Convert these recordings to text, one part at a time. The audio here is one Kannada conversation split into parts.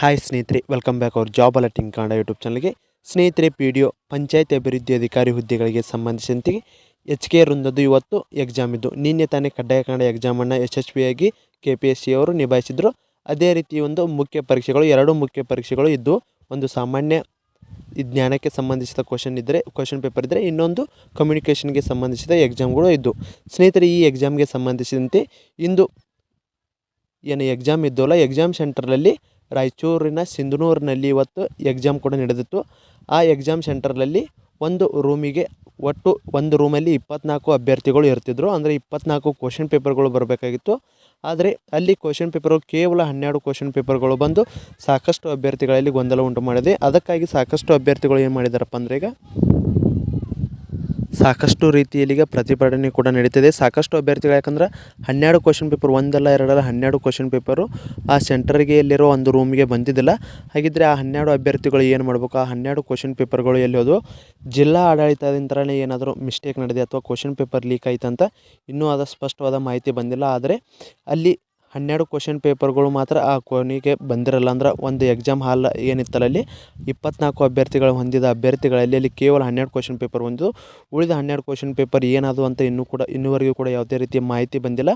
ಹಾಯ್ ಸ್ನೇಹಿತರೆ ವೆಲ್ಕಮ್ ಬ್ಯಾಕ್ ಅವ್ರ ಜಾಬ್ ಅಲರ್ಟಿಂಗ್ ಕನ್ನಡ ಯೂಟ್ಯೂಬ್ ಚಾನಲ್ಗೆ ಸ್ನೇಹಿತರೆ ಪಿ ಡಿ ಒ ಪಂಚಾಯತ್ ಅಭಿವೃದ್ಧಿ ಅಧಿಕಾರಿ ಹುದ್ದೆಗಳಿಗೆ ಸಂಬಂಧಿಸಿದಂತೆ ಎಚ್ ಕೆ ವೃಂದದ್ದು ಇವತ್ತು ಎಕ್ಸಾಮ್ ಇದ್ದು, ನಿನ್ನೆ ತಾನೇ ಕಡ್ಡಾಯ ಕನ್ನಡ ಎಕ್ಸಾಮನ್ನು ಯಶಸ್ವಿಯಾಗಿ ಕೆ ಪಿ ಎಸ್ ಸಿ ಅವರು ನಿಭಾಯಿಸಿದರು. ಅದೇ ರೀತಿ ಒಂದು ಮುಖ್ಯ ಪರೀಕ್ಷೆಗಳು, ಎರಡು ಮುಖ್ಯ ಪರೀಕ್ಷೆಗಳು ಇದ್ದು, ಒಂದು ಸಾಮಾನ್ಯ ಜ್ಞಾನಕ್ಕೆ ಸಂಬಂಧಿಸಿದ ಕ್ವಶನ್ ಇದ್ದರೆ ಕ್ವಶನ್ ಪೇಪರ್ ಇದ್ದರೆ ಇನ್ನೊಂದು ಕಮ್ಯುನಿಕೇಷನ್ಗೆ ಸಂಬಂಧಿಸಿದ ಎಕ್ಸಾಮ್ಗಳು ಇದ್ದು. ಸ್ನೇಹಿತರೆ, ಈ ಎಕ್ಸಾಮ್ಗೆ ಸಂಬಂಧಿಸಿದಂತೆ ಇಂದು ಏನು ಎಕ್ಸಾಮ್ ಇದ್ದವಲ್ಲ ಎಕ್ಸಾಮ್ ಸೆಂಟರ್ನಲ್ಲಿ ರಾಯಚೂರಿನ ಸಿಂಧನೂರಿನಲ್ಲಿ ಇವತ್ತು ಎಕ್ಸಾಮ್ ಕೂಡ ನಡೆದಿತ್ತು. ಆ ಎಕ್ಸಾಮ್ ಸೆಂಟರ್ನಲ್ಲಿ ಒಂದು ರೂಮಿಗೆ ಒಟ್ಟು ಒಂದು ರೂಮಲ್ಲಿ ಇಪ್ಪತ್ನಾಲ್ಕು ಅಭ್ಯರ್ಥಿಗಳು ಇರ್ತಿದ್ರು. ಅಂದರೆ ಇಪ್ಪತ್ನಾಲ್ಕು ಕ್ವಶನ್ ಪೇಪರ್ಗಳು ಬರಬೇಕಾಗಿತ್ತು. ಆದರೆ ಅಲ್ಲಿ ಕ್ವಶನ್ ಪೇಪರ್ಗಳು ಕೇವಲ ಹನ್ನೆರಡು ಕ್ವಶನ್ ಪೇಪರ್ಗಳು ಬಂದು ಸಾಕಷ್ಟು ಅಭ್ಯರ್ಥಿಗಳಲ್ಲಿ ಗೊಂದಲ ಉಂಟು ಮಾಡಿದೆ. ಅದಕ್ಕಾಗಿ ಸಾಕಷ್ಟು ಅಭ್ಯರ್ಥಿಗಳು ಏನು ಮಾಡಿದಾರಪ್ಪ ಅಂದರೆ ಈಗ ಸಾಕಷ್ಟು ರೀತಿಯಲ್ಲಿ ಈಗ ಪ್ರತಿಭಟನೆ ಕೂಡ ನಡೀತಿದೆ. ಸಾಕಷ್ಟು ಅಭ್ಯರ್ಥಿಗಳು ಯಾಕಂದ್ರೆ ಹನ್ನೆರಡು ಕ್ವಶನ್ ಪೇಪರ್ ಒಂದಲ್ಲ ಎರಡಲ್ಲ ಹನ್ನೆರಡು ಕ್ವಶನ್ ಪೇಪರು ಆ ಸೆಂಟರ್ಗೆ ಎಲ್ಲಿರೋ ಒಂದು ರೂಮಿಗೆ ಬಂದಿದ್ದಿಲ್ಲ. ಹಾಗಿದ್ರೆ ಆ ಹನ್ನೆರಡು ಅಭ್ಯರ್ಥಿಗಳು ಏನು ಮಾಡಬೇಕು? ಆ ಹನ್ನೆರಡು ಕ್ವಶನ್ ಪೇಪರ್ಗಳು ಎಲ್ಲಿ ಹೋದವು? ಜಿಲ್ಲಾ ಆಡಳಿತದಿಂದಲೇ ಏನಾದರೂ ಮಿಸ್ಟೇಕ್ ನಡೆದಿದೆ ಅಥವಾ ಕ್ವಶನ್ ಪೇಪರ್ ಲೀಕ್ ಆಯ್ತಂತ ಇನ್ನೂ ಅದು ಸ್ಪಷ್ಟವಾದ ಮಾಹಿತಿ ಬಂದಿಲ್ಲ. ಆದರೆ ಅಲ್ಲಿ ಹನ್ನೆರಡು ಕ್ವಶನ್ ಪೇಪರ್ಗಳು ಮಾತ್ರ ಆ ಕೊನೆಗೆ ಬಂದಿರಲ್ಲ ಅಂದ್ರೆ ಒಂದು ಎಕ್ಸಾಮ್ ಹಾಲ್ ಏನಿತ್ತಲ್ಲ ಅಲ್ಲಿ ಇಪ್ಪತ್ನಾಲ್ಕು ಅಭ್ಯರ್ಥಿಗಳು ಹೊಂದಿದ ಅಭ್ಯರ್ಥಿಗಳಲ್ಲಿ ಅಲ್ಲಿ ಕೇವಲ ಹನ್ನೆರಡು ಕ್ವಶನ್ ಪೇಪರ್ ಒಂದು. ಉಳಿದ ಹನ್ನೆರಡು ಕ್ವಶನ್ ಪೇಪರ್ ಏನಾದವು ಅಂತ ಇನ್ನೂ ಕೂಡ ಇನ್ನೂವರೆಗೂ ಕೂಡ ಯಾವುದೇ ರೀತಿಯ ಮಾಹಿತಿ ಬಂದಿಲ್ಲ.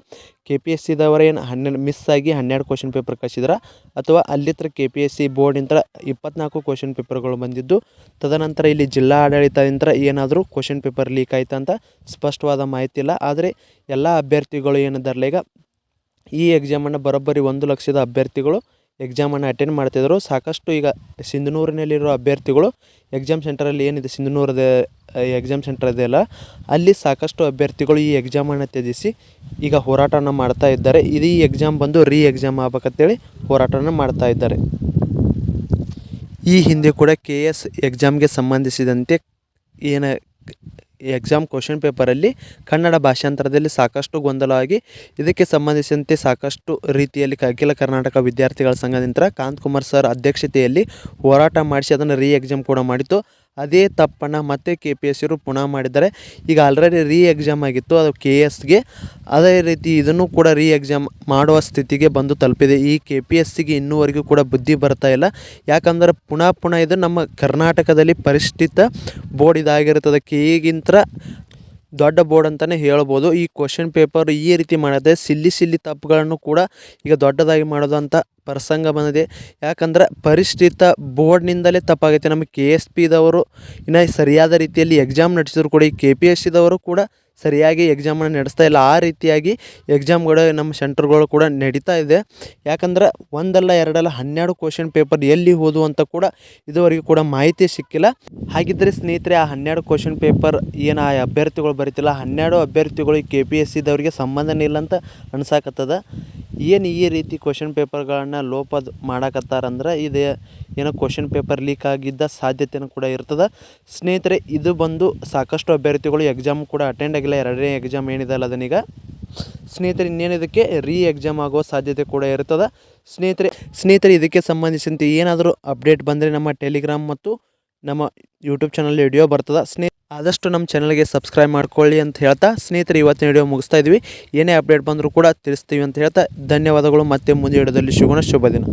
ಕೆ ಪಿ ಎಸ್ ಸಿದವರೇನು ಹನ್ನೆರಡು ಮಿಸ್ ಆಗಿ ಹನ್ನೆರಡು ಕ್ವಶನ್ ಪೇಪರ್ ಕಳಿಸಿದ್ರ? ಅಥವಾ ಅಲ್ಲಿತ್ರ ಕೆ ಪಿ ಎಸ್ ಸಿ ಬೋರ್ಡಿಂದ ಇಪ್ಪತ್ನಾಲ್ಕು ಕ್ವಶನ್ ಪೇಪರ್ಗಳು ಬಂದಿದ್ದು? ತದನಂತರ ಇಲ್ಲಿ ಜಿಲ್ಲಾ ಆಡಳಿತದಿಂದ ಏನಾದರೂ ಕ್ವಶನ್ ಪೇಪರ್ ಲೀಕ್ ಆಯ್ತು ಅಂತ ಸ್ಪಷ್ಟವಾದ ಮಾಹಿತಿ ಇಲ್ಲ. ಆದರೆ ಎಲ್ಲ ಅಭ್ಯರ್ಥಿಗಳು ಏನಿದಾರಲ್ಲ ಈಗ ಈ ಎಕ್ಸಾಮನ್ನು ಬರೋಬ್ಬರಿ ಒಂದು ಲಕ್ಷದ ಅಭ್ಯರ್ಥಿಗಳು ಎಕ್ಸಾಮನ್ನು ಅಟೆಂಡ್ ಮಾಡ್ತಿದ್ರು. ಸಾಕಷ್ಟು ಈಗ ಸಿಂಧನೂರಿನಲ್ಲಿರುವ ಅಭ್ಯರ್ಥಿಗಳು ಎಕ್ಸಾಮ್ ಸೆಂಟರಲ್ಲಿ ಏನಿದೆ, ಸಿಂಧನೂರದ ಎಕ್ಸಾಮ್ ಸೆಂಟರ್ ಇದೆಯಲ್ಲ ಅಲ್ಲಿ ಸಾಕಷ್ಟು ಅಭ್ಯರ್ಥಿಗಳು ಈ ಎಕ್ಸಾಮನ್ನು ತ್ಯಜಿಸಿ ಈಗ ಹೋರಾಟವನ್ನು ಮಾಡ್ತಾ ಇದ್ದಾರೆ. ಇದು ಈ ಎಕ್ಸಾಮ್ ಬಂದು ರೀ ಎಕ್ಸಾಮ್ ಆಗ್ಬೇಕಂತೇಳಿ ಹೋರಾಟವನ್ನು ಮಾಡ್ತಾ ಇದ್ದಾರೆ. ಈ ಹಿಂದೆ ಕೂಡ ಕೆ ಎಸ್ ಎಕ್ಸಾಮ್ಗೆ ಸಂಬಂಧಿಸಿದಂತೆ ಏನು ಎಕ್ಸಾಮ್ ಕ್ವಶನ್ ಪೇಪರಲ್ಲಿ ಕನ್ನಡ ಭಾಷಾಂತರದಲ್ಲಿ ಸಾಕಷ್ಟು ಗೊಂದಲವಾಗಿ, ಇದಕ್ಕೆ ಸಂಬಂಧಿಸಿದಂತೆ ಸಾಕಷ್ಟು ರೀತಿಯಲ್ಲಿ ಅಖಿಲ ಕರ್ನಾಟಕ ವಿದ್ಯಾರ್ಥಿಗಳ ಸಂಘದಿಂದ ಕಾಂತ್ ಕುಮಾರ್ ಸರ್ ಅಧ್ಯಕ್ಷತೆಯಲ್ಲಿ ಹೋರಾಟ ಮಾಡಿಸಿ, ಅದನ್ನು ರೀ ಎಕ್ಸಾಮ್ ಕೂಡ ಮಾಡಿತ್ತು. ಅದೇ ತಪ್ಪನ್ನು ಮತ್ತೆ ಕೆ ಪಿ ಎಸ್ ಸಿರು ಪುನಃ ಮಾಡಿದ್ದಾರೆ. ಈಗ ಆಲ್ರೆಡಿ ರೀ ಎಕ್ಸಾಮ್ ಆಗಿತ್ತು, ಅದು ಕೆ ಎಸ್ಗೆ ಅದೇ ರೀತಿ ಇದನ್ನು ಕೂಡ ರೀ ಎಕ್ಸಾಮ್ ಮಾಡುವ ಸ್ಥಿತಿಗೆ ಬಂದು ತಲುಪಿದೆ. ಈ ಕೆ ಪಿ ಎಸ್ ಸಿಗೆ ಇನ್ನೂವರೆಗೂ ಕೂಡ ಬುದ್ಧಿ ಬರ್ತಾ ಇಲ್ಲ. ಯಾಕಂದರೆ ಪುನಃ ಪುನಃ ಇದು ನಮ್ಮ ಕರ್ನಾಟಕದಲ್ಲಿ ಪರಿಷ್ಠಿತ ಬೋರ್ಡ್ ಇದಾಗಿರುತ್ತದೆ ಕೆ ದೊಡ್ಡ ಬೋರ್ಡ್ ಅಂತಲೇ ಹೇಳ್ಬೋದು. ಈ ಕ್ವಶನ್ ಪೇಪರ್ ಈ ರೀತಿ ಮಾಡಿದೆ ಸಿಲ್ಲಿ ಸಿಲ್ಲಿ ತಪ್ಪುಗಳನ್ನು ಕೂಡ ಈಗ ದೊಡ್ಡದಾಗಿ ಮಾಡೋದು ಅಂತ ಪ್ರಸಂಗ ಬಂದಿದೆ. ಯಾಕಂದ್ರೆ ಪರಿಷ್ಠಿತ ಬೋರ್ಡ್ನಿಂದಲೇ ತಪ್ಪಾಗೈತೆ. ನಮ್ಮ ಕೆ ಎಸ್ ಪಿದವರು ಇನ್ನು ಸರಿಯಾದ ರೀತಿಯಲ್ಲಿ ಎಕ್ಸಾಮ್ ನಡೆಸಿದ್ರು ಕೂಡ, ಈ ಕೆ ಪಿ ಎಸ್ ಸಿದವರು ಕೂಡ ಸರಿಯಾಗಿ ಎಕ್ಸಾಮನ್ನು ನಡೆಸ್ತಾ ಇಲ್ಲ. ಆ ರೀತಿಯಾಗಿ ಎಕ್ಸಾಮ್ಗಳು ನಮ್ಮ ಸೆಂಟ್ರ್ಗಳು ಕೂಡ ನಡೀತಾ ಇದೆ. ಯಾಕಂದ್ರೆ ಒಂದಲ್ಲ, ಎರಡಲ್ಲ, ಹನ್ನೆರಡು ಕ್ವಶನ್ ಪೇಪರ್ ಎಲ್ಲಿ ಹೋದು ಅಂತ ಕೂಡ ಇದುವರೆಗೂ ಕೂಡ ಮಾಹಿತಿ ಸಿಕ್ಕಿಲ್ಲ. ಹಾಗಿದ್ದರೆ ಸ್ನೇಹಿತರೆ, ಆ ಹನ್ನೆರಡು ಕ್ವಶನ್ ಪೇಪರ್ ಏನು ಆ ಅಭ್ಯರ್ಥಿಗಳು ಬರೀತಿಲ್ಲ, ಹನ್ನೆರಡು ಅಭ್ಯರ್ಥಿಗಳು ಕೆ ಪಿ ಎಸ್ ಸಿದವ್ರಿಗೆ ಸಂಬಂಧನೇ ಇಲ್ಲ ಅಂತ ಅನ್ಸಾಕತ್ತದ. ಏನು ಈ ರೀತಿ ಕ್ವಶನ್ ಪೇಪರ್ಗಳನ್ನು ಲೋಪದ ಮಾಡಕತ್ತಾರಂದ್ರೆ ಇದು ಏನೋ ಕ್ವಶನ್ ಪೇಪರ್ ಲೀಕ್ ಆಗಿದ್ದ ಸಾಧ್ಯತೆಯೂ ಕೂಡ ಇರ್ತದೆ. ಸ್ನೇಹಿತರೆ, ಇದು ಬಂದು ಸಾಕಷ್ಟು ಅಭ್ಯರ್ಥಿಗಳು ಎಕ್ಸಾಮ್ ಕೂಡ ಅಟೆಂಡ್ ಆಗಿಲ್ಲ. ಎರಡನೇ ಎಕ್ಸಾಮ್ ಏನಿದಲ್ಲ ಅದನ್ನೀಗ. ಸ್ನೇಹಿತರೆ ಇನ್ನೇನು ಇದಕ್ಕೆ ರೀ ಎಕ್ಸಾಮ್ ಆಗುವ ಸಾಧ್ಯತೆ ಕೂಡ ಇರ್ತದೆ. ಸ್ನೇಹಿತರೆ ಸ್ನೇಹಿತರೆ, ಇದಕ್ಕೆ ಸಂಬಂಧಿಸಿದಂತೆ ಏನಾದರೂ ಅಪ್ಡೇಟ್ ಬಂದರೆ ನಮ್ಮ ಟೆಲಿಗ್ರಾಮ್ ಮತ್ತು ನಮ್ಮ ಯೂಟ್ಯೂಬ್ ಚಾನಲ್ ವಿಡಿಯೋ ಬರ್ತದೆ. ಸ್ನೇಹ ಆದಷ್ಟು ನಮ್ಮ ಚಾನಲ್ಗೆ ಸಬ್ಸ್ಕ್ರೈಬ್ ಮಾಡ್ಕೊಳ್ಳಿ ಅಂತ ಹೇಳ್ತಾ ಸ್ನೇಹಿತರೆ, ಇವತ್ತಿನ ವಿಡಿಯೋ ಮುಗಿಸ್ತಾ ಇದ್ವಿ. ಏನೇ ಅಪ್ಡೇಟ್ ಬಂದರೂ ಕೂಡ ತಿಳಿಸ್ತೀವಿ ಅಂತ ಹೇಳ್ತಾ ಧನ್ಯವಾದಗಳು. ಮತ್ತೆ ಮುಂದಿನ ವಿಡಿಯೋದಲ್ಲಿ ಶುಭನ ಶುಭ ದಿನ.